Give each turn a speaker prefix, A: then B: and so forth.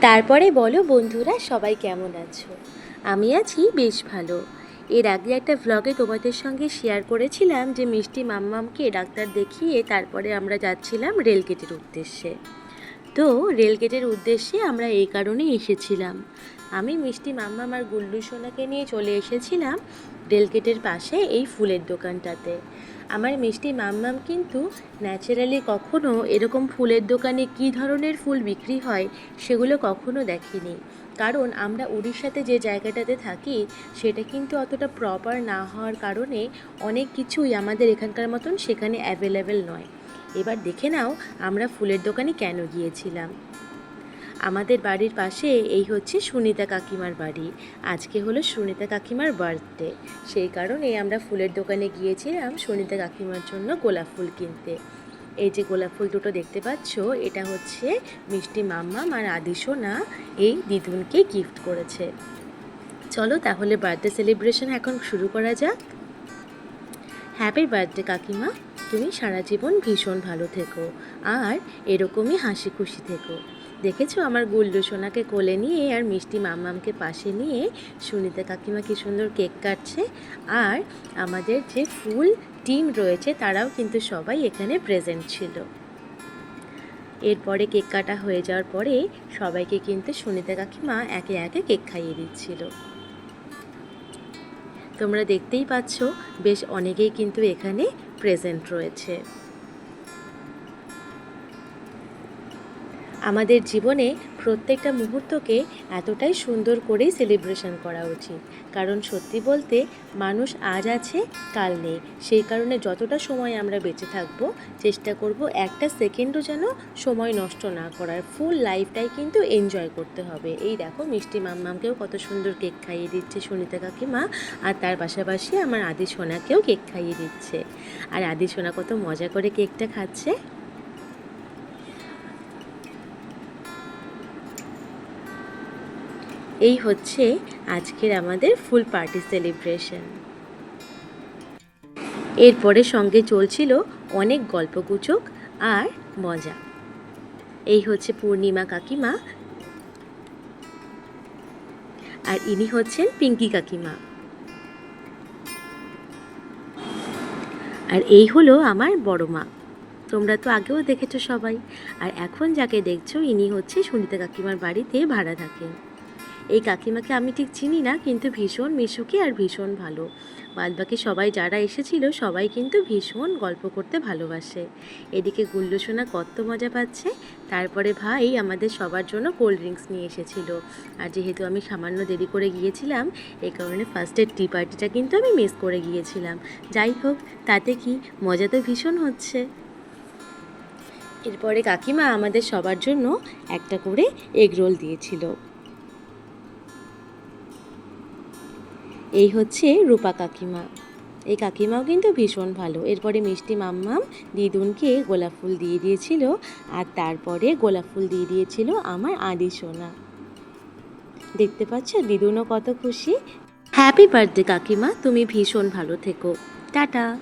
A: তারপরে বলো বন্ধুরা, সবাই কেমন আছো? আমি আছি বেশ ভালো। এর আগে একটা ভ্লগে তোমাদের সঙ্গে শেয়ার করেছিলাম যে মিষ্টি মাম্মামকে ডাক্তার দেখিয়ে তারপরে আমরা যাচ্ছিলাম রেলগেটের উদ্দেশ্যে। তো রেলগেটের উদ্দেশ্যে আমরা এই কারণেই এসেছিলাম। আমি মিষ্টি মাম্মাম আর গুল্লু সোনাকে নিয়ে চলে এসেছিলাম। রেলগেটের পাশে এই ফুলের দোকানটাতে। আমার মিষ্টি মাম্মাম কিন্তু ন্যাচারালি কখনো এরকম ফুলের দোকানে কী ধরনের ফুল বিক্রি হয় সেগুলো কখনো দেখিনি। কারণ আমরা উড়িষ্যাতে যে জায়গাটাতে থাকি, সেটা কিন্তু অতটা প্রপার না হওয়ার কারণে অনেক কিছুই আমাদের এখানকার মতন সেখানে অ্যাভেলেবেল নয়। এবার দেখে নাও আমরা ফুলের দোকানে কেন গিয়েছিলাম। আমাদের বাড়ির পাশে এই হচ্ছে সুনিতা কাকিমার বাড়ি। আজকে হলো সুনিতা কাকিমার বার্থডে সেই কারণে আমরা ফুলের দোকানে গিয়েছিলাম সুনিতা কাকিমার জন্য গোলাপ ফুল কিনতে। এই যে গোলাপ ফুল দুটো দেখতে পাচ্ছ, এটা হচ্ছে মিষ্টি মাম্মা আর আদিশোনা এই দিদুনকে গিফট করেছে। চলো তাহলে বার্থডে সেলিব্রেশন এখন শুরু করা যাক। হ্যাপি বার্থডে কাকিমা, তুমি সারা জীবন ভীষণ ভালো থেকো। আর এরকমই হাসি খুশি থেকো। দেখেছ? আমার গুল্লু সোনাকে কোলে নিয়ে আর মিষ্টি মাম্মামকে পাশে নিয়ে সুনিতা কাকিমা কি সুন্দর কেক কাটছে। আর আমাদের যে ফুল টিম রয়েছে, তারাও কিন্তু সবাই এখানে প্রেজেন্ট ছিল। এরপরে কেক কাটা হয়ে যাওয়ার পরে সবাইকে কিন্তু সুনিতা কাকিমা একে একে কেক খাইয়ে দিচ্ছিল। তোমরা দেখতেই পাচ্ছ, বেশ অনেকেই কিন্তু এখানে প্রেজেন্ট রয়েছে। আমাদের জীবনে প্রত্যেকটা মুহূর্তকে এতটাই সুন্দর করেই সেলিব্রেশন করা উচিত। কারণ সত্যি বলতে মানুষ আজ আছে, কাল নেই। সেই কারণে যতটা সময় আমরা বেঁচে থাকব, চেষ্টা করব একটা সেকেন্ডও যেন সময় নষ্ট না করার। ফুল লাইফটাই কিন্তু এনজয় করতে হবে। এই দেখো মিষ্টি মাম্মামকেও কত সুন্দর কেক খাইয়ে দিচ্ছে সুনিতা কাকিমা, আর তার পাশাপাশি আমার আদি সোনাকেও কেক খাইয়ে দিচ্ছে। আর আদি সোনা কত মজা করে কেকটা খাচ্ছে। এই হচ্ছে আজকের আমাদের ফুল পার্টি সেলিব্রেশন। এরপরে সঙ্গে চলছিল অনেক গল্পগুজব আর মজা। এই হচ্ছে পূর্ণিমা কাকিমা। আর ইনি হচ্ছেন পিঙ্কি কাকিমা। আর এই হলো আমার বড় মা। তোমরা তো আগেও দেখেছ সবাই। আর এখন যাকে দেখছ, ইনি হচ্ছে সুনিতা কাকিমার বাড়িতে ভাড়া থাকেন। এই কাকিমাকে আমি ঠিক চিনি না, কিন্তু ভীষণ মিশুকি আর ভীষণ ভালো। বাদবাকি সবাই যারা এসেছিল, সবাই কিন্তু ভীষণ গল্প করতে ভালোবাসে। এদিকে গুল্লু সোনা কত মজা পাচ্ছে, তারপরে ভাই আমাদের সবার জন্য কোল্ড ড্রিঙ্কস নিয়ে এসেছিল। আর যেহেতু আমি সামান্য দেরি করে গিয়েছিলাম এই কারণে ফার্স্টের টি পার্টিটা কিন্তু আমি মিস করে গিয়েছিলাম। যাই হোক, তাতে কি মজা তো ভীষণ হচ্ছে। এরপরে কাকিমা আমাদের সবার জন্য একটা করে এগ রোল দিয়েছিল। এই হচ্ছে রূপা কাকিমা। এই কাকিমাও কিন্তু ভীষণ ভালো। এরপরে মিষ্টি মাম্মাম দিদুনকে গোলাপ ফুল দিয়ে দিয়েছিল আর তারপরে গোলাপ ফুল দিয়ে দিয়েছিল আমার আদি সোনা। দেখতে পাচ্ছ, দিদুনও কত খুশি। হ্যাপি বার্থডে কাকিমা, তুমি ভীষণ ভালো থেকো। টাটা।